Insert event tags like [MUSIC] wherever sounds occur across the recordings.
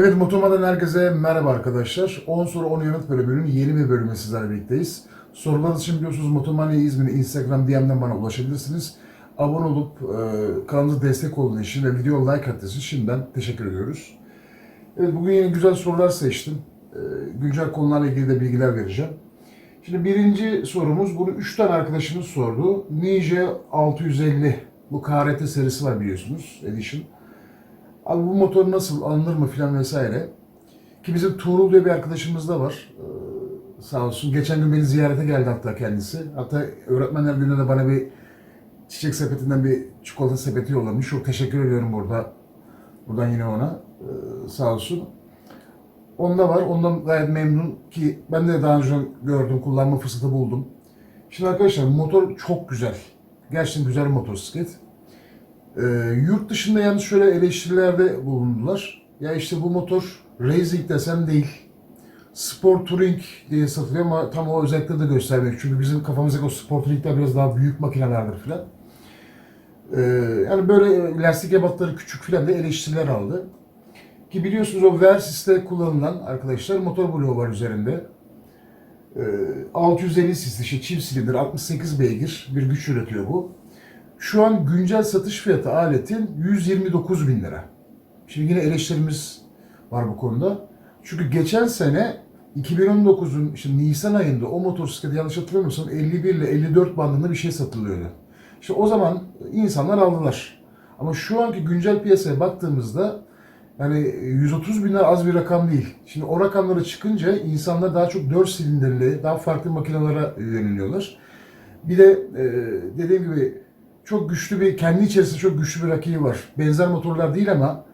Evet Motoma'dan herkese merhaba arkadaşlar. 10 soru 10 yanıt bölümünün yeni bir bölümü sizlerle birlikteyiz. Sorularınız için biliyorsunuz Motomania İzmir'e Instagram DM'den bana ulaşabilirsiniz. Abone olup e, kanalımıza destek olduğunuz için ve video like attığınız için şimdiden teşekkür ediyoruz. Evet bugün yine güzel sorular seçtim. E, güncel konularla ilgili de bilgiler vereceğim. Şimdi birinci sorumuz, bunu 3 tane arkadaşımız sordu. Ninja 650, bu KRT serisi var biliyorsunuz, Edition. Abi bu motor nasıl, alınır mı filan vesaire. Ki bizim Tuğrul diye bir arkadaşımız da var. Ee, sağ olsun. Geçen gün beni ziyarete geldi hatta kendisi. Hatta öğretmenler gününe de bana bir çiçek sepetinden bir çikolata sepeti yollamış. Çok teşekkür ediyorum burada. Buradan yine ona. Ee, sağ olsun. Onda var. Ondan gayet memnun ki ben de daha önce gördüm, kullanma fırsatı buldum. Şimdi arkadaşlar motor çok güzel. Gerçekten güzel bir motosiklet. Ee, yurt dışında yalnız şöyle eleştirilerde bulundular. Ya işte bu motor racing desem değil. Sport Touring diye satılıyor ama tam o özellikleri de göstermiyor. Çünkü bizim kafamızdaki o Sport Touring'ler biraz daha büyük makinelerdir filan. Ee, yani böyle lastik ebatları küçük filan da eleştiriler aldı. Ki biliyorsunuz o Versys'te kullanılan arkadaşlar motor bloğu var üzerinde. Ee, 650 cc işte çift silindir 68 beygir bir güç üretiyor bu. Şu an güncel satış fiyatı aletin 129 bin lira. Şimdi yine eleştirimiz var bu konuda. Çünkü geçen sene 2019'un işte Nisan ayında o motosikleti yanlış hatırlamıyorsam 51 ile 54 bandında bir şey satılıyordu. İşte o zaman insanlar aldılar. Ama şu anki güncel piyasaya baktığımızda yani 130 bin lira az bir rakam değil. Şimdi o rakamlara çıkınca insanlar daha çok 4 silindirli, daha farklı makinelere yöneliyorlar. Bir de e, dediğim gibi çok güçlü bir, kendi içerisinde çok güçlü bir rakibi var. Benzer motorlar değil ama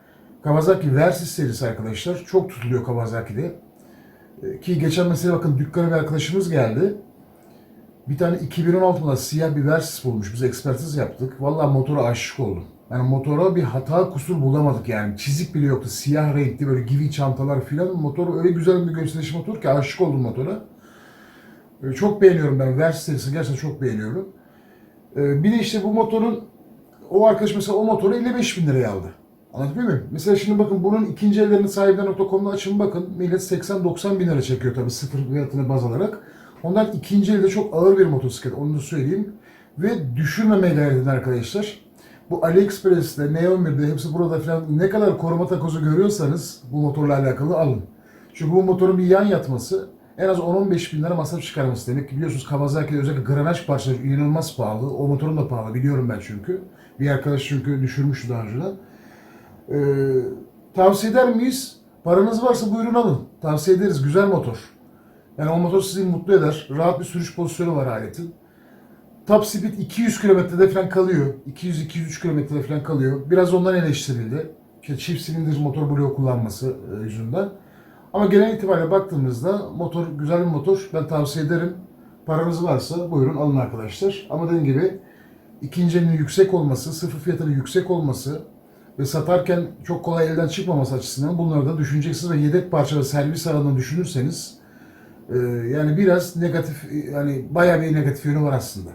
Kawasaki Versys serisi arkadaşlar çok tutuluyor Kawasaki'de. E, Ki geçen mesela bakın dükkana bir arkadaşımız geldi. Bir tane 2016 model siyah bir Versys bulmuş. Biz ekspertiz yaptık. Vallahi motora aşık oldum. Yani motora bir hata kusur bulamadık yani. Çizik bile yoktu. Siyah renkli böyle gibi çantalar filan. Motor öyle güzel bir gösteriş motor ki aşık oldum motora. E, Çok beğeniyorum ben. Versys serisini gerçekten çok beğeniyorum. E, Bir de işte bu motorun o arkadaş mesela o motoru 55 bin liraya aldı. Anlatabiliyor muyum? Mesela şimdi bakın bunun ikinci ellerini sahibinden.com'da açın bakın. Millet 80-90 bin lira çekiyor tabii sıfır fiyatını baz alarak. Onlar ikinci elde çok ağır bir motosiklet onu da söyleyeyim. Ve düşürmemeye gayret arkadaşlar. Bu AliExpress'te, Neon1'de hepsi burada falan ne kadar koruma takozu görüyorsanız bu motorla alakalı alın. Çünkü bu motorun bir yan yatması en az 10-15 bin lira masraf çıkarması demek ki biliyorsunuz Kawasaki'de özellikle granaj parçaları inanılmaz pahalı. O motorun da pahalı biliyorum ben çünkü. Bir arkadaş çünkü düşürmüştü daha önceden. Ee, tavsiye eder miyiz? Paranız varsa buyurun alın. Tavsiye ederiz. Güzel motor. Yani o motor sizi mutlu eder. Rahat bir sürüş pozisyonu var aletin. Top speed 200 kilometrede falan kalıyor. 200-203 kilometrede falan kalıyor. Biraz ondan eleştirildi. İşte çift silindir motor bloğu kullanması e, yüzünden. Ama genel itibariyle baktığımızda motor güzel bir motor. Ben tavsiye ederim. Paranız varsa buyurun alın arkadaşlar. Ama dediğim gibi ikinci elinin yüksek olması, sıfır fiyatının yüksek olması ve satarken çok kolay elden çıkmaması açısından bunları da düşüneceksiniz ve yedek parça ve servis alanını düşünürseniz e, yani biraz negatif yani bayağı bir negatif yönü var aslında.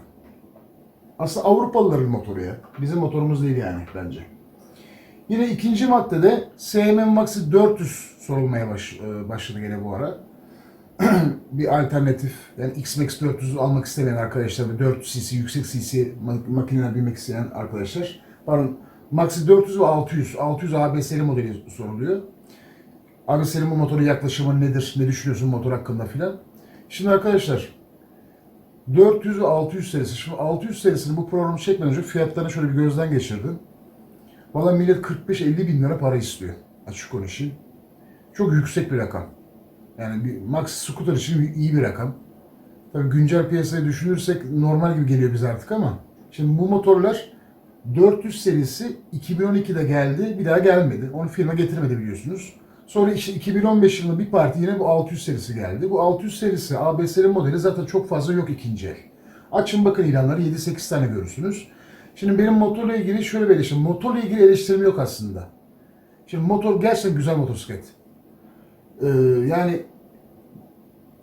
Aslında Avrupalıların motoru ya. Bizim motorumuz değil yani bence. Yine ikinci maddede CMM Maxi 400 sorulmaya baş, e, başladı gene bu ara. [CLEARS THROAT] bir alternatif yani X-Max 400'ü almak istemeyen arkadaşlar ve 400 cc yüksek cc ma- makineler binmek isteyen arkadaşlar pardon Maxi 400 ve 600 600 ABS'li modeli soruluyor. ABS'li bu motorun yaklaşımı nedir? Ne düşünüyorsun motor hakkında filan? Şimdi arkadaşlar 400 ve 600 serisi. Şimdi 600 serisinin bu programı çekmeden önce fiyatlarını şöyle bir gözden geçirdim. Valla millet 45-50 bin lira para istiyor. Açık konuşayım. Çok yüksek bir rakam. Yani bir Max Scooter için iyi bir rakam. Tabii güncel piyasayı düşünürsek normal gibi geliyor bize artık ama şimdi bu motorlar 400 serisi 2012'de geldi, bir daha gelmedi. Onu firma getirmedi biliyorsunuz. Sonra işte 2015 yılında bir parti yine bu 600 serisi geldi. Bu 600 serisi ABS'li modeli zaten çok fazla yok ikinci el. Açın bakın ilanları 7-8 tane görürsünüz. Şimdi benim motorla ilgili şöyle bir eleştirim. Motorla ilgili eleştirim yok aslında. Şimdi motor gerçekten güzel motosiklet. Ee, yani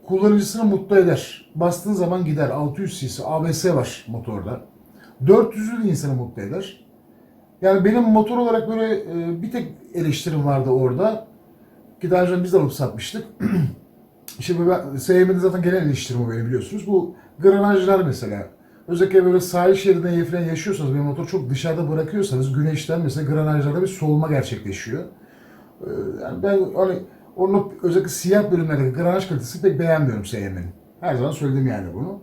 kullanıcısını mutlu eder. Bastığın zaman gider. 600 cc ABS var motorda. 400'ü de insanı mutlu eder. Yani benim motor olarak böyle e, bir tek eleştirim vardı orada. Ki daha önce biz de alıp satmıştık. [CLEARS THROAT] Şimdi ben, SYM'de zaten genel eleştirim o benim biliyorsunuz. Bu granajlar mesela. Özellikle böyle sahil şeridinde falan yaşıyorsanız, bir motor çok dışarıda bırakıyorsanız güneşten mesela granajlarda bir soğuma gerçekleşiyor. Ee, Yani ben hani onu özellikle siyah bölümlerdeki granaj kalitesi pek beğenmiyorum SYM'nin. Her zaman söyledim yani bunu.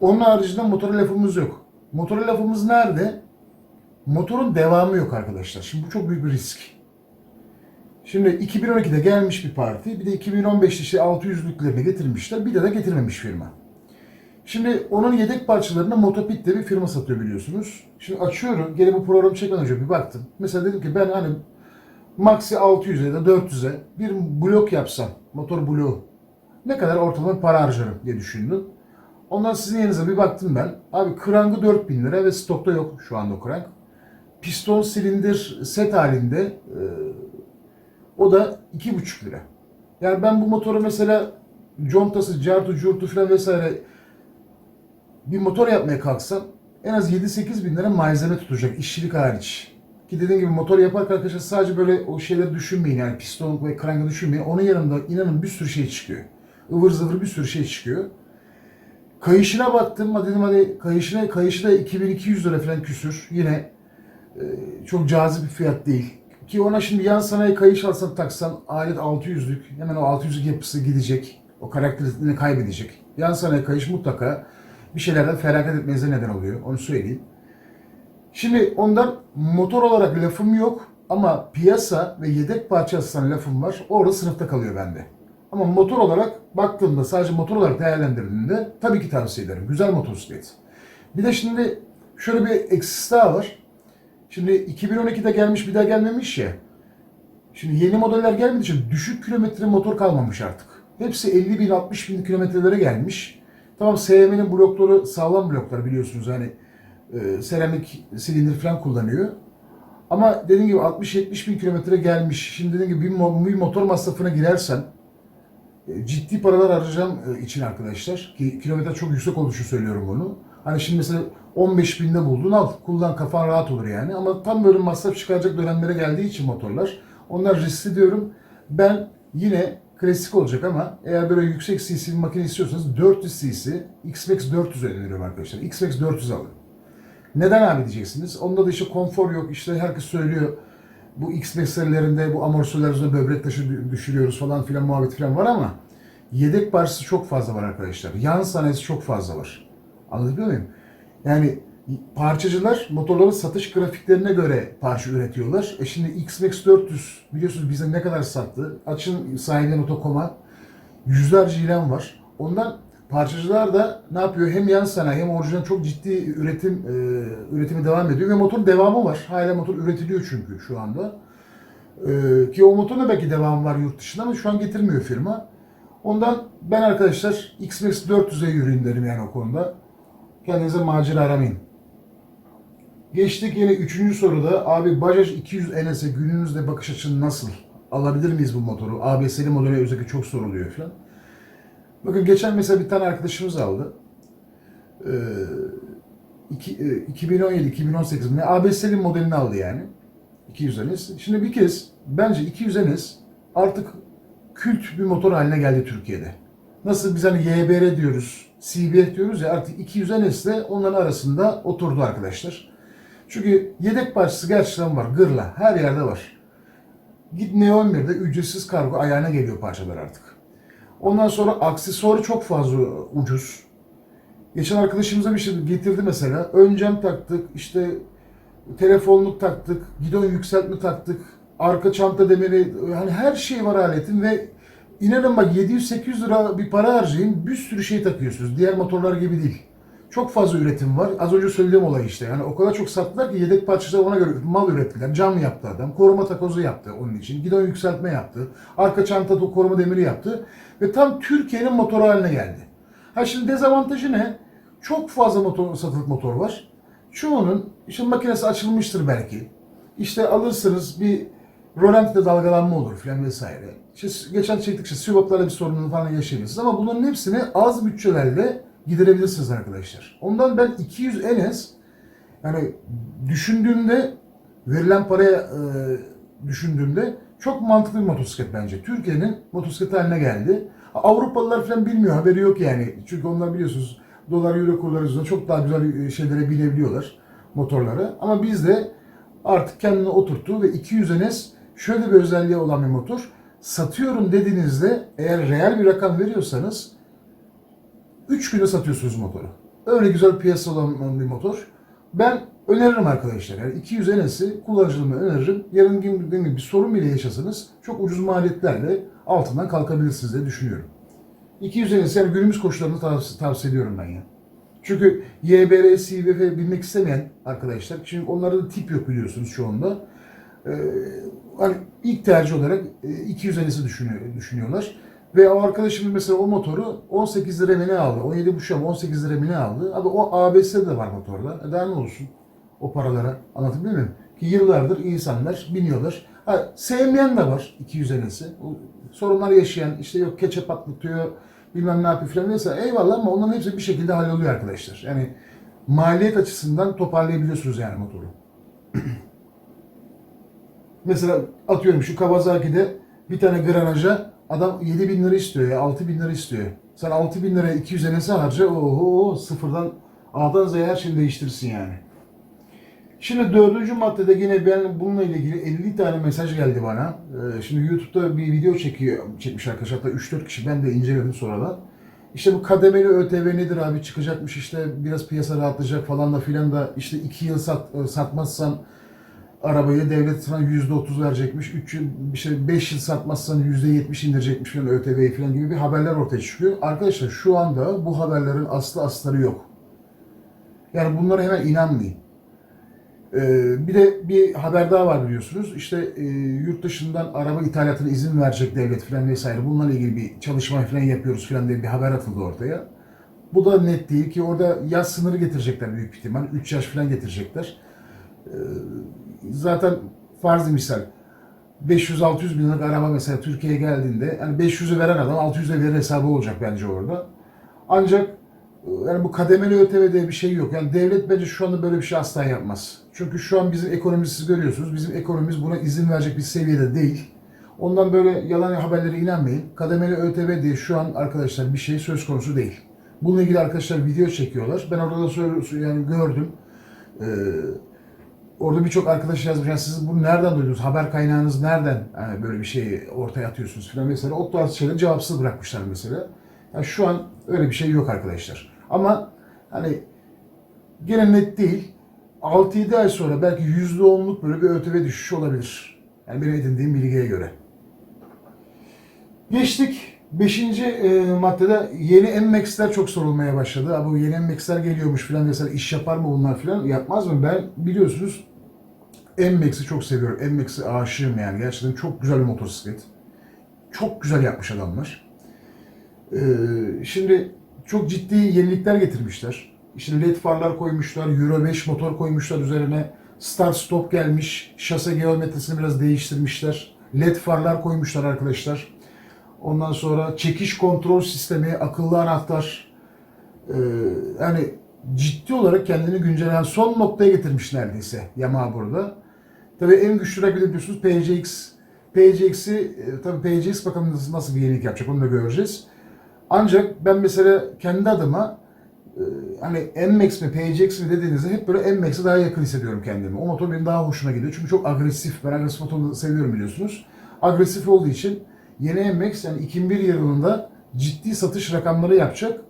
Onun haricinde motora lafımız yok. Motora lafımız nerede? Motorun devamı yok arkadaşlar. Şimdi bu çok büyük bir risk. Şimdi 2012'de gelmiş bir parti, bir de 2015'te işte 600'lüklerini getirmişler, bir de de getirmemiş firma. Şimdi onun yedek parçalarını Motopit diye bir firma satıyor biliyorsunuz. Şimdi açıyorum, gene bu programı çekmeden önce bir baktım. Mesela dedim ki ben hani Maxi 600'e ya da 400'e bir blok yapsam, motor bloğu ne kadar ortalama para harcarım diye düşündüm. Ondan sizin yerinize bir baktım ben. Abi krangı 4000 lira ve stokta yok şu anda o krang. Piston silindir set halinde e, o da 2,5 lira. Yani ben bu motoru mesela contası, cartu, curtu falan vesaire bir motor yapmaya kalksam en az 7-8 bin lira malzeme tutacak işçilik hariç. Ki dediğim gibi motor yaparken arkadaşlar sadece böyle o şeyleri düşünmeyin yani piston ve krangı düşünmeyin. Onun yanında inanın bir sürü şey çıkıyor. ıvır zıvır bir sürü şey çıkıyor. Kayışına baktım. Hadi dedim hadi kayışına, kayışı da 2200 lira falan küsür. Yine e, çok cazip bir fiyat değil. Ki ona şimdi yan sanayi kayış alsan taksan alet 600'lük. Hemen o 600'lük yapısı gidecek. O karakterini kaybedecek. Yan sanayi kayış mutlaka bir şeylerden feragat etmenize neden oluyor. Onu söyleyeyim. Şimdi ondan motor olarak lafım yok ama piyasa ve yedek parça açısından lafım var. Orada sınıfta kalıyor bende. Ama motor olarak baktığımda sadece motor olarak değerlendirdiğimde tabii ki tavsiye ederim. Güzel motosiklet. Bir de şimdi şöyle bir eksisi daha var. Şimdi 2012'de gelmiş bir daha gelmemiş ya. Şimdi yeni modeller gelmediği için düşük kilometre motor kalmamış artık. Hepsi 50 bin 60 bin kilometrelere gelmiş. Tamam SM'nin blokları sağlam bloklar biliyorsunuz hani e, seramik silindir falan kullanıyor. Ama dediğim gibi 60-70 bin kilometre gelmiş. Şimdi dediğim gibi bir, mo- bir motor masrafına girersen e, ciddi paralar harcayacağım e, için arkadaşlar. Ki kilometre çok yüksek için söylüyorum bunu. Hani şimdi mesela 15 binde buldun al kullan kafan rahat olur yani. Ama tam böyle masraf çıkaracak dönemlere geldiği için motorlar onlar riskli diyorum. Ben yine klasik olacak ama eğer böyle yüksek cc bir makine istiyorsanız 400 cc X-Max 400 öneriyorum arkadaşlar. X-Max 400 alın. Neden abi diyeceksiniz. Onda da işte konfor yok. İşte herkes söylüyor. Bu X-Max serilerinde bu amortisörler böbrek taşı düşürüyoruz falan filan muhabbet falan var ama yedek parçası çok fazla var arkadaşlar. Yan sanayisi çok fazla var. Anlatabiliyor muyum? Yani parçacılar motorların satış grafiklerine göre parça üretiyorlar. E şimdi X-Max 400 biliyorsunuz bize ne kadar sattı. Açın sahibinden otokoma yüzlerce ilan var. Ondan parçacılar da ne yapıyor? Hem yan sanayi hem orijinal çok ciddi üretim e, üretimi devam ediyor ve motorun devamı var. Hala motor üretiliyor çünkü şu anda. E, ki o motorun da belki devamı var yurt dışında ama şu an getirmiyor firma. Ondan ben arkadaşlar X-Max 400'e yürüyün derim yani o konuda. Kendinize macera aramayın. Geçtik yine üçüncü soruda. Abi Bajaj 200 NS'e günümüzde bakış açın nasıl? Alabilir miyiz bu motoru? ABS'li modeli özellikle çok soruluyor falan. Bakın geçen mesela bir tane arkadaşımız aldı. Ee, iki- e, 2017-2018 ne ABS'li modelini aldı yani. 200 NS. Şimdi bir kez bence 200 NS artık kült bir motor haline geldi Türkiye'de. Nasıl biz hani YBR diyoruz, CBR diyoruz ya artık 200 NS ile onların arasında oturdu arkadaşlar. Çünkü yedek parçası gerçekten var. Gırla. Her yerde var. Git Neo 11'de ücretsiz kargo ayağına geliyor parçalar artık. Ondan sonra aksesuarı çok fazla ucuz. Geçen arkadaşımıza bir şey getirdi mesela. Ön cam taktık, işte telefonluk taktık, gidon yükseltme taktık, arka çanta demiri, hani her şey var aletin ve inanın bak 700-800 lira bir para harcayın bir sürü şey takıyorsunuz. Diğer motorlar gibi değil. Çok fazla üretim var. Az önce söylediğim olay işte. Yani o kadar çok sattılar ki yedek parçaları ona göre mal ürettiler. Cam yaptı adam. Koruma takozu yaptı onun için. Gidon yükseltme yaptı. Arka çanta koruma demiri yaptı. Ve tam Türkiye'nin motoru haline geldi. Ha şimdi dezavantajı ne? Çok fazla motor, satılık motor var. Çoğunun işte makinesi açılmıştır belki. İşte alırsınız bir rolantide dalgalanma olur filan vesaire. İşte geçen çektik işte sübaplarla bir sorununu falan yaşayabilirsiniz ama bunların hepsini az bütçelerle giderebilirsiniz arkadaşlar. Ondan ben 200 NS yani düşündüğümde verilen paraya e, düşündüğümde çok mantıklı bir motosiklet bence. Türkiye'nin motosiklet haline geldi. Avrupalılar falan bilmiyor, haberi yok yani. Çünkü onlar biliyorsunuz dolar euro kurları yüzünden çok daha güzel şeylere binebiliyorlar motorları. Ama bizde artık kendini oturttu ve 200 NS şöyle bir özelliği olan bir motor. Satıyorum dediğinizde eğer reel bir rakam veriyorsanız 3 güne satıyorsunuz motoru. Öyle güzel piyasa olan bir motor. Ben öneririm arkadaşlar. Yani 200 NS'i kullanıcılığımı öneririm. Yarın gün gün bir sorun bile yaşasanız çok ucuz maliyetlerle altından kalkabilirsiniz diye düşünüyorum. 200 NS yani günümüz koşullarını tavsiye ediyorum ben ya. Çünkü YBR, CVF bilmek istemeyen arkadaşlar, çünkü onlarda da tip yok biliyorsunuz çoğunda. Ee, hani ilk tercih olarak e, 200 NS'i düşünüyor, düşünüyorlar. Ve o arkadaşımız mesela o motoru 18 lira mı ne aldı? 17 buçuk ama 18 lira mı ne aldı? Abi o ABS de var motorda. E daha ne olsun o paralara? Anlatabiliyor muyum? Ki yıllardır insanlar biniyorlar. Ha, sevmeyen de var 200 NS'i. O Sorunlar yaşayan, işte yok keçe patlatıyor, bilmem ne yapıyor falan neyse eyvallah ama onların hepsi bir şekilde halloluyor arkadaşlar. Yani maliyet açısından toparlayabiliyorsunuz yani motoru. [CLEARS THROAT] Mesela atıyorum şu Kawasaki'de bir tane granaja adam 7 bin lira istiyor ya 6 bin lira istiyor. Sen 6 bin liraya 200 NS harca oho sıfırdan A'dan Z'ye her şeyi değiştirsin yani. Şimdi dördüncü maddede yine ben bununla ilgili 50 tane mesaj geldi bana. Ee, şimdi YouTube'da bir video çekiyor, çekmiş arkadaşlar. Hatta 3-4 kişi ben de inceledim sonradan. İşte bu kademeli ÖTV nedir abi çıkacakmış işte biraz piyasa rahatlayacak falan da filan da işte 2 yıl sat, satmazsan arabayı devlet sana %30 verecekmiş. 3 yıl bir şey 5 yıl satmazsan %70 indirecekmiş falan ÖTV'yi falan gibi bir haberler ortaya çıkıyor. Arkadaşlar şu anda bu haberlerin aslı astarı yok. Yani bunlara hemen inanmayın. Ee, bir de bir haber daha var biliyorsunuz. İşte e, yurt dışından araba ithalatına izin verecek devlet falan vesaire. Bunlarla ilgili bir çalışma falan yapıyoruz falan diye bir haber atıldı ortaya. Bu da net değil ki orada yaş sınırı getirecekler büyük ihtimal. 3 yaş falan getirecekler. Ee, zaten farz misal 500-600 bin liralık araba mesela Türkiye'ye geldiğinde yani 500'ü veren adam 600'e verir hesabı olacak bence orada. Ancak yani bu kademeli ÖTV diye bir şey yok. Yani devlet bence şu anda böyle bir şey asla yapmaz. Çünkü şu an bizim ekonomimizi siz görüyorsunuz. Bizim ekonomimiz buna izin verecek bir seviyede değil. Ondan böyle yalan haberlere inanmayın. Kademeli ÖTV diye şu an arkadaşlar bir şey söz konusu değil. Bununla ilgili arkadaşlar video çekiyorlar. Ben orada da yani gördüm. Ee, orada birçok arkadaş yazmış. Yani siz bunu nereden duydunuz? Haber kaynağınız nereden yani böyle bir şeyi ortaya atıyorsunuz falan mesela. O tarz şeyleri cevapsız bırakmışlar mesela. Yani şu an öyle bir şey yok arkadaşlar. Ama hani gene net değil. 6-7 ay sonra belki %10'luk böyle bir ÖTV düşüşü olabilir. Yani benim edindiğim bilgiye göre. Geçtik. Beşinci e, maddede yeni MMAX'ler çok sorulmaya başladı. Abi bu yeni MMAX'ler geliyormuş falan vesaire iş yapar mı bunlar falan yapmaz mı? Ben biliyorsunuz MMAX'i çok seviyorum. MMAX'e aşığım yani. Gerçekten çok güzel bir motosiklet. Çok güzel yapmış adamlar. Ee, şimdi çok ciddi yenilikler getirmişler. İşte led farlar koymuşlar, Euro 5 motor koymuşlar üzerine. Start stop gelmiş, şase geometrisini biraz değiştirmişler. Led farlar koymuşlar arkadaşlar. Ondan sonra çekiş kontrol sistemi, akıllı anahtar. Ee, yani ciddi olarak kendini güncellen son noktaya getirmiş neredeyse Yamaha burada. Tabii en güçlü rakibi biliyorsunuz PCX. PCX'i e, tabii PCX bakalım nasıl, nasıl bir yenilik yapacak onu da göreceğiz. Ancak ben mesela kendi adıma e, hani NMAX mi PCX mi dediğinizde hep böyle NMAX'e daha yakın hissediyorum kendimi. O motor benim daha hoşuma gidiyor. Çünkü çok agresif. Ben agresif motoru seviyorum biliyorsunuz. Agresif olduğu için yeni NMAX yani 2001 yılında ciddi satış rakamları yapacak.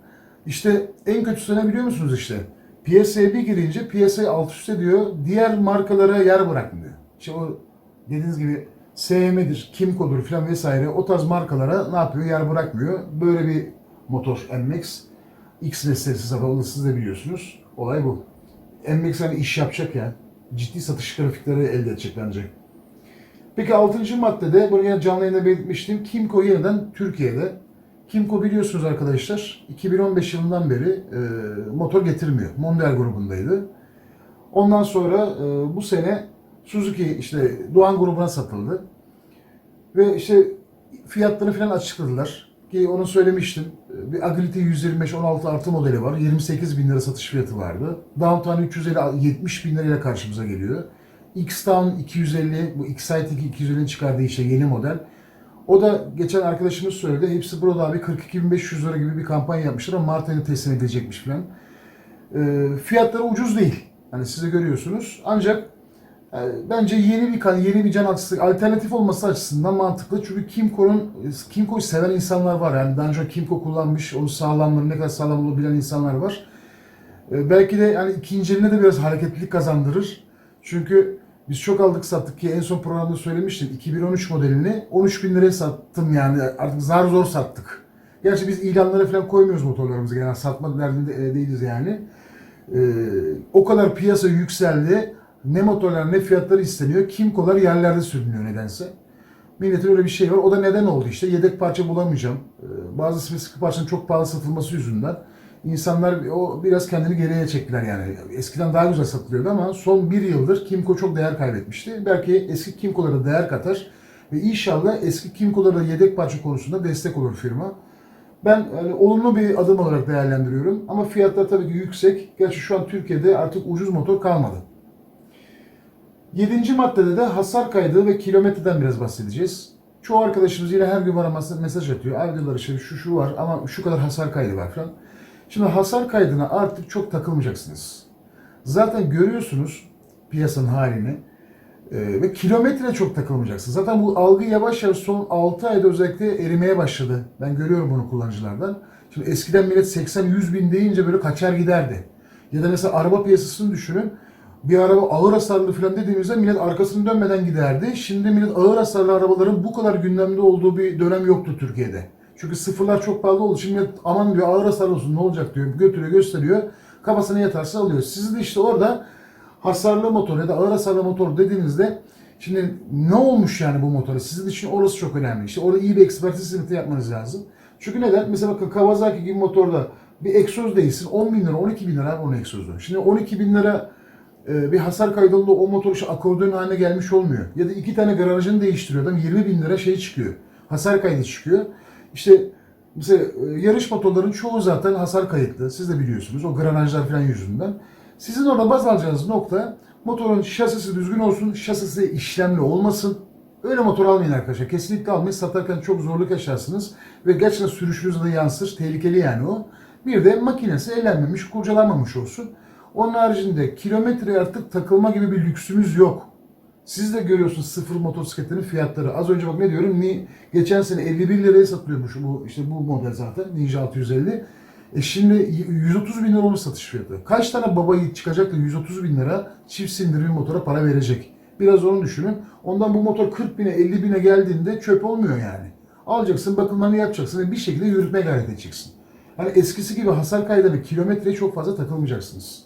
İşte en kötüsü ne biliyor musunuz işte? Piyasaya bir girince piyasayı alt üst ediyor. Diğer markalara yer bırakmıyor. İşte o dediğiniz gibi SM'dir, Kimco'dur falan vesaire o tarz markalara ne yapıyor? Yer bırakmıyor. Böyle bir motor NMAX. X meselesi zaten siz de biliyorsunuz. Olay bu. NMAX hani iş yapacak ya. Ciddi satış grafikleri elde edecek bence. Peki 6. maddede, bunu yine canlı yayında belirtmiştim. Kimco yeniden Türkiye'de. Kimco biliyorsunuz arkadaşlar 2015 yılından beri e, motor getirmiyor. Mondial grubundaydı. Ondan sonra e, bu sene Suzuki işte Doğan grubuna satıldı. Ve işte fiyatlarını falan açıkladılar. Ki onu söylemiştim. Bir Agility 125 16 artı modeli var. 28 bin lira satış fiyatı vardı. Downtown 350 70 bin lirayla karşımıza geliyor. X-Town 250, bu Excite 250'nin çıkardığı işte yeni model. O da geçen arkadaşımız söyledi. Hepsi burada abi 42.500 lira gibi bir kampanya yapmışlar ama Mart ayında teslim edilecekmiş falan. E, fiyatları ucuz değil. Hani siz de görüyorsunuz. Ancak e, bence yeni bir kan, yeni bir can atısı, alternatif olması açısından mantıklı. Çünkü Kimco'nun Kimco'yu seven insanlar var. Yani daha önce Kimco kullanmış, onun sağlamlığını ne kadar sağlam olduğunu bilen insanlar var. E, belki de yani ikinci eline de biraz hareketlilik kazandırır. Çünkü biz çok aldık sattık ki en son programda söylemiştim. 2013 modelini 13 bin liraya sattım yani artık zar zor sattık. Gerçi biz ilanlara falan koymuyoruz motorlarımızı genel satma derdinde e, değiliz yani. Ee, o kadar piyasa yükseldi. Ne motorlar ne fiyatları isteniyor. Kimco'lar yerlerde sürünüyor nedense. Milletin öyle bir şey var. O da neden oldu işte. Yedek parça bulamayacağım. Ee, bazı spesifik parçanın çok pahalı satılması yüzünden. İnsanlar o biraz kendini geriye çektiler yani. Eskiden daha güzel satılıyordu ama son bir yıldır Kimco çok değer kaybetmişti. Belki eski Kimco'lara değer katar ve inşallah eski Kimco'lara yedek parça konusunda destek olur firma. Ben yani olumlu bir adım olarak değerlendiriyorum. Ama fiyatlar tabii ki yüksek. Gerçi şu an Türkiye'de artık ucuz motor kalmadı. Yedinci maddede de hasar kaydı ve kilometreden biraz bahsedeceğiz. Çoğu arkadaşımız yine her gün bana mesaj atıyor. Abi diyorlar işte şu şu var ama şu kadar hasar kaydı var falan. Şimdi hasar kaydına artık çok takılmayacaksınız. Zaten görüyorsunuz piyasanın halini. Ee, ve kilometre çok takılmayacaksın. Zaten bu algı yavaş yavaş son 6 ayda özellikle erimeye başladı. Ben görüyorum bunu kullanıcılardan. Şimdi eskiden millet 80-100 bin deyince böyle kaçar giderdi. Ya da mesela araba piyasasını düşünün. Bir araba ağır hasarlı falan dediğimizde millet arkasını dönmeden giderdi. Şimdi millet ağır hasarlı arabaların bu kadar gündemde olduğu bir dönem yoktu Türkiye'de. Çünkü sıfırlar çok pahalı için millet aman diyor ağır hasarlı olsun ne olacak diyor. Götürüyor gösteriyor. Kafasına yatarsa alıyor. Siz de işte orada hasarlı motor ya da ağır hasarlı motor dediğinizde şimdi ne olmuş yani bu motora? Sizin için orası çok önemli. İşte orada iyi bir ekspertiz hizmeti yapmanız lazım. Çünkü neden? Mesela bakın Kawasaki gibi motorda bir egzoz değilsin 10 bin lira 12 bin lira onun egzozu. Şimdi 12 bin lira e, bir hasar kaydında o motor işte akordeon haline gelmiş olmuyor. Ya da iki tane garajını değiştiriyor adam 20 bin lira şey çıkıyor. Hasar kaydı çıkıyor. İşte mesela e, yarış motorların çoğu zaten hasar kayıtlı. Siz de biliyorsunuz o granajlar falan yüzünden. Sizin orada baz alacağınız nokta motorun şasisi düzgün olsun, şasisi işlemli olmasın. Öyle motor almayın arkadaşlar. Kesinlikle almayın. Satarken çok zorluk yaşarsınız. Ve gerçekten sürüşünüze de yansır. Tehlikeli yani o. Bir de makinesi ellenmemiş, kurcalanmamış olsun. Onun haricinde kilometreye artık takılma gibi bir lüksümüz yok. Siz de görüyorsunuz sıfır motosikletlerin fiyatları. Az önce bak ne diyorum? Ni, geçen sene 51 liraya satılıyormuş bu işte bu model zaten Ninja 650. E şimdi 130 bin lira olmuş satış fiyatı. Kaç tane baba yiğit çıkacak da 130 bin lira çift sindirme motora para verecek? Biraz onu düşünün. Ondan bu motor 40 bine 50 bine geldiğinde çöp olmuyor yani. Alacaksın bakımlarını yapacaksın ve bir şekilde yürütmeye gayret edeceksin. Hani eskisi gibi hasar kaydı ve kilometreye çok fazla takılmayacaksınız.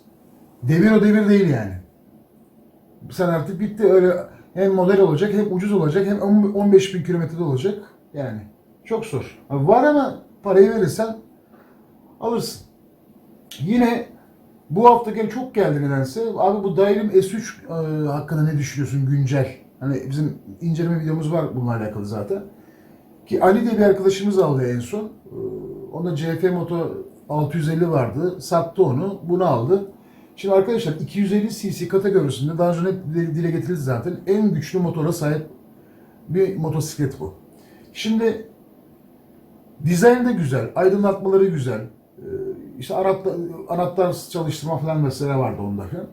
Devir o devir değil yani. Sen artık bitti öyle hem model olacak hem ucuz olacak hem 15 bin kilometrede olacak. Yani çok zor. Var ama parayı verirsen alırsın. Yine bu hafta gel çok geldi nedense. Abi bu Dailim S3 e, hakkında ne düşünüyorsun güncel? Hani bizim inceleme videomuz var bununla alakalı zaten. Ki Ali diye bir arkadaşımız aldı en son. E, onda CF Moto 650 vardı. Sattı onu. Bunu aldı. Şimdi arkadaşlar 250 cc kategorisinde daha önce net dile getirildi zaten. En güçlü motora sahip bir motosiklet bu. Şimdi dizayn da güzel, aydınlatmaları güzel. Ee, işte anahtar çalıştırma falan mesela vardı onda falan.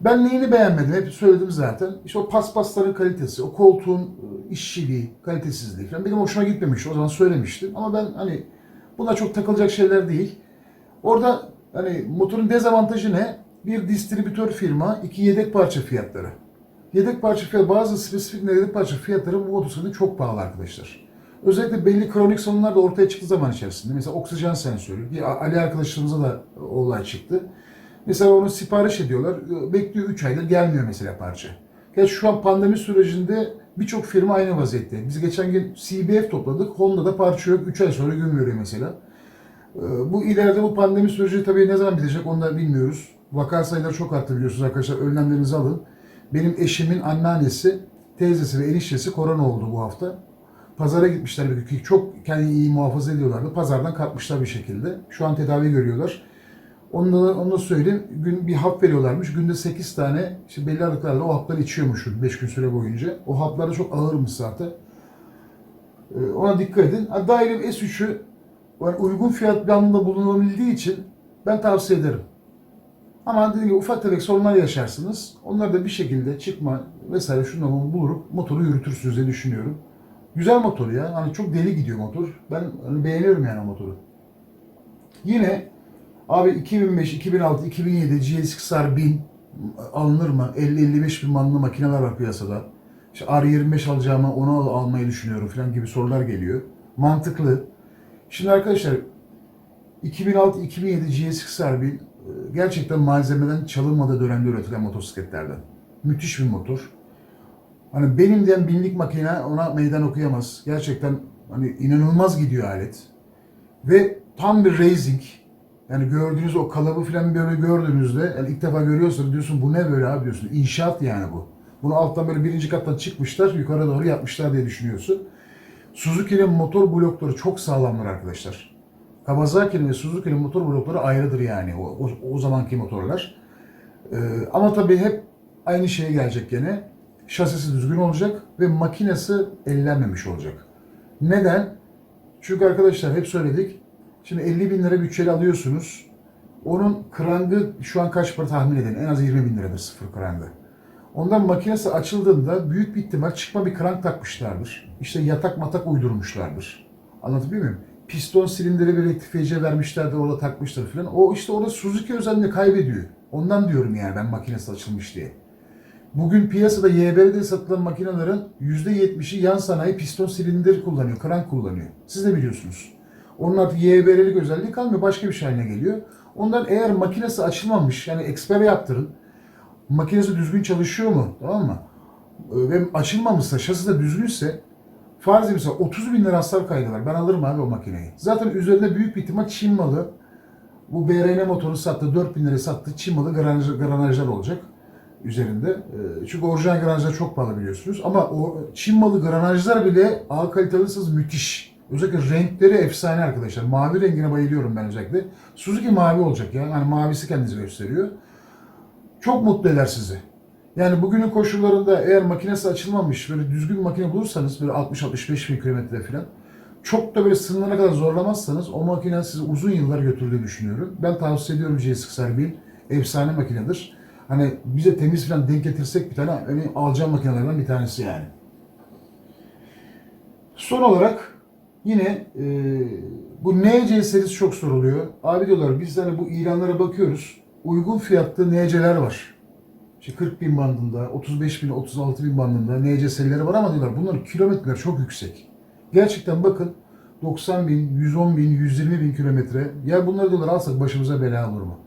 Ben neyini beğenmedim hep söyledim zaten. İşte o paspasların kalitesi, o koltuğun e, işçiliği, kalitesizliği falan benim hoşuma gitmemiş. O zaman söylemiştim. Ama ben hani buna çok takılacak şeyler değil. Orada hani motorun dezavantajı ne? Bir distribütör firma, iki yedek parça fiyatları. Yedek parça fiyatı, bazı spesifik yedek parça fiyatları bu motosikletin çok pahalı arkadaşlar. Özellikle belli kronik sorunlar da ortaya çıktığı zaman içerisinde. Mesela oksijen sensörü. Bir Ali arkadaşlarımıza da olay çıktı. Mesela onu sipariş ediyorlar. Bekliyor 3 aydır gelmiyor mesela parça. Gerçi şu an pandemi sürecinde birçok firma aynı vaziyette. Biz geçen gün CBF topladık. Honda'da parça yok. 3 ay sonra gün veriyor mesela. Bu ileride bu pandemi süreci tabii ne zaman bitecek onu da bilmiyoruz. Vaka sayıları çok arttı biliyorsunuz arkadaşlar. Önlemlerinizi alın. Benim eşimin anneannesi, teyzesi ve eniştesi korona oldu bu hafta. Pazara gitmişler bir çok kendini iyi muhafaza ediyorlardı. Pazardan kalkmışlar bir şekilde. Şu an tedavi görüyorlar. Onu da, onu da söyleyeyim. Gün bir hap veriyorlarmış. Günde 8 tane işte belli aralıklarla o hapları içiyormuşsun 5 gün süre boyunca. O haplar çok ağırmış zaten. Ee, Ona dikkat edin. Ha, Daire S3'ü yani uygun fiyat bandında bulunabildiği için ben tavsiye ederim. Ama dediğim gibi ufak tefek sorunlar yaşarsınız. Onları da bir şekilde çıkma vesaire şundan bulup motoru yürütürsünüz diye düşünüyorum. Güzel motor ya. Hani çok deli gidiyor motor. Ben hani beğeniyorum yani motoru. Yine abi 2005, 2006, 2007 GSX-R 1000 alınır mı? 50-55 bin manlı makineler var piyasada. İşte R25 alacağıma onu al- almayı düşünüyorum falan gibi sorular geliyor. Mantıklı. Şimdi arkadaşlar 2006-2007 GSX-R 1000 e, gerçekten malzemeden çalınmadığı dönemde üretilen motosikletlerden. Müthiş bir motor. Hani benim diyen binlik makine ona meydan okuyamaz. Gerçekten hani inanılmaz gidiyor alet. Ve tam bir racing. Yani gördüğünüz o kalıbı falan böyle gördüğünüzde yani ilk defa görüyorsunuz diyorsun bu ne böyle abi diyorsun. İnşaat yani bu. Bunu alttan böyle birinci kattan çıkmışlar yukarı doğru yapmışlar diye düşünüyorsun. Suzuki'nin motor blokları çok sağlamdır arkadaşlar. Kawasaki'nin ve Suzuki'nin motor blokları ayrıdır yani o, o, o zamanki motorlar. Ee, ama tabii hep aynı şeye gelecek gene. Şasisi düzgün olacak ve makinesi ellenmemiş olacak. Neden? Çünkü arkadaşlar hep söyledik. Şimdi 50 bin lira bütçeli alıyorsunuz. Onun krangı şu an kaç para tahmin edin? En az 20 bin liradır sıfır krangı. Ondan makinesi açıldığında büyük bir ihtimal çıkma bir krank takmışlardır. İşte yatak matak uydurmuşlardır. Anlatabiliyor muyum? Piston silindiri bir rektifiyeciye vermişlerdir, orada takmışlar falan. O işte orada Suzuki özelliğini kaybediyor. Ondan diyorum yani ben makinesi açılmış diye. Bugün piyasada YBR'de satılan makinelerin %70'i yan sanayi piston silindir kullanıyor, krank kullanıyor. Siz de biliyorsunuz. Onun artık YBR'lik özelliği kalmıyor, başka bir şey haline geliyor. Ondan eğer makinesi açılmamış, yani eksper yaptırın, makinesi düzgün çalışıyor mu, tamam mı? Ee, Ve açılmamışsa, şasi de düzgünse, farz mesela 30 bin lira hasar kaydı var. Ben alırım abi o makineyi. Zaten üzerinde büyük bir ihtimal Çin malı, bu BRN motoru sattı, 4 bin liraya sattı, Çin malı granaj, granajlar olacak üzerinde. Ee, Çünkü orijinal granajlar çok pahalı biliyorsunuz. Ama o Çin malı granajlar bile A kalitelirsiniz müthiş. Özellikle renkleri efsane arkadaşlar. Mavi rengine bayılıyorum ben özellikle. Suzuki mavi olacak ya. Yani mavisi kendinizi gösteriyor. Çok mutlu eder sizi. Yani bugünün koşullarında eğer makinesi açılmamış, böyle düzgün bir makine bulursanız, böyle 60-65 bin kilometre falan, çok da böyle sınırına kadar zorlamazsanız o makine sizi uzun yıllar götürdüğünü düşünüyorum. Ben tavsiye ediyorum GSX-R 1000. Efsane makinedir. Hani bize temiz falan denk getirsek bir tane hani alacağım makinelerden bir tanesi yani. Son olarak yine e, bu NC serisi çok soruluyor. Abi diyorlar biz hani bu ilanlara bakıyoruz. Uygun fiyatlı NC'ler var. İşte 40 bin bandında, 35 bin, 36 bin bandında NC serileri var ama diyorlar bunların kilometreler çok yüksek. Gerçekten bakın 90 bin, 110 bin, 120 bin kilometre. Ya bunları diyorlar alsak başımıza bela olur mu?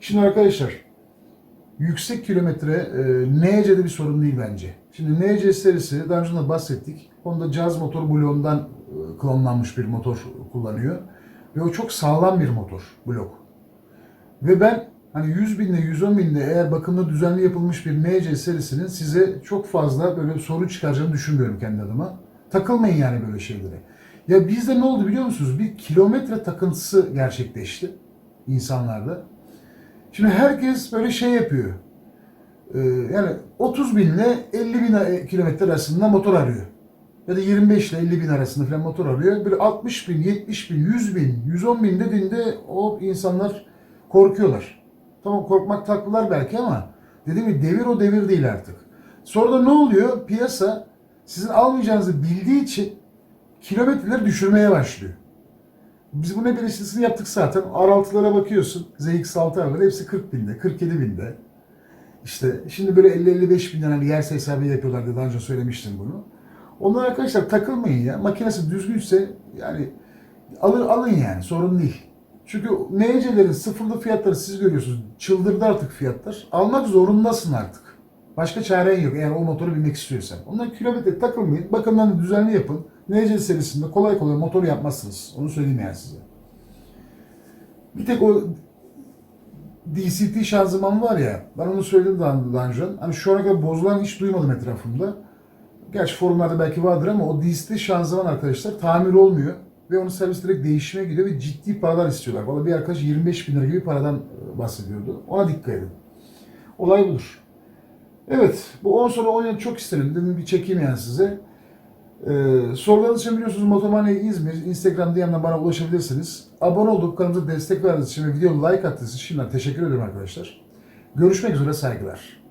Şimdi arkadaşlar yüksek kilometre e, NC'de bir sorun değil bence. Şimdi NC serisi daha önce de bahsettik. Honda Jazz motor bloğundan e, klonlanmış bir motor kullanıyor. Ve o çok sağlam bir motor blok. Ve ben hani 100 binde 110 binde eğer bakımlı düzenli yapılmış bir NC serisinin size çok fazla böyle sorun çıkaracağını düşünmüyorum kendi adıma. Takılmayın yani böyle şeylere. Ya bizde ne oldu biliyor musunuz? Bir kilometre takıntısı gerçekleşti insanlarda. Şimdi herkes böyle şey yapıyor. Ee, yani 30 bin ile 50 bin kilometre arasında motor arıyor. Ya da 25 ile 50 bin arasında falan motor arıyor. Böyle 60 bin, 70 bin, 100 bin, 110 bin dediğinde o insanlar korkuyorlar. Tamam korkmak taklılar belki ama dediğim gibi devir o devir değil artık. Sonra da ne oluyor? Piyasa sizin almayacağınızı bildiği için kilometreleri düşürmeye başlıyor. Biz bunun eleştirisini yaptık zaten. R6'lara bakıyorsun. ZX6'lar hepsi 40 binde, 47 binde. İşte şimdi böyle 50-55 binden hani yer hesabı yapıyorlar diye daha önce söylemiştim bunu. Onlar arkadaşlar takılmayın ya. Makinesi düzgünse yani alın, alın yani sorun değil. Çünkü NC'lerin sıfırlı fiyatları siz görüyorsunuz. Çıldırdı artık fiyatlar. Almak zorundasın artık. Başka çaren yok eğer o motoru binmek istiyorsan. Onlar kilometre takılmayın. Bakımlarını düzenli yapın. NC serisinde kolay kolay motor yapmazsınız. Onu söyleyeyim yani size. Bir tek o DCT şanzıman var ya, ben onu söyledim daha, daha önce. Hani şu ana kadar bozulan hiç duymadım etrafımda. Gerçi forumlarda belki vardır ama o DCT şanzıman arkadaşlar tamir olmuyor. Ve onun servis direkt değişime gidiyor ve ciddi paralar istiyorlar. Valla bir arkadaş 25 bin lira gibi paradan e, bahsediyordu. Ona dikkat edin. Olay budur. Evet, bu 10 soru 10 yıl çok isterim. Dedim bir çekeyim yani size. Ee, sorularınız için biliyorsunuz Motomani İzmir, Instagram DM'den bana ulaşabilirsiniz. Abone olup kanalımıza destek verdiğiniz için ve videoya like attığınız için şimdiden teşekkür ederim arkadaşlar. Görüşmek üzere, saygılar.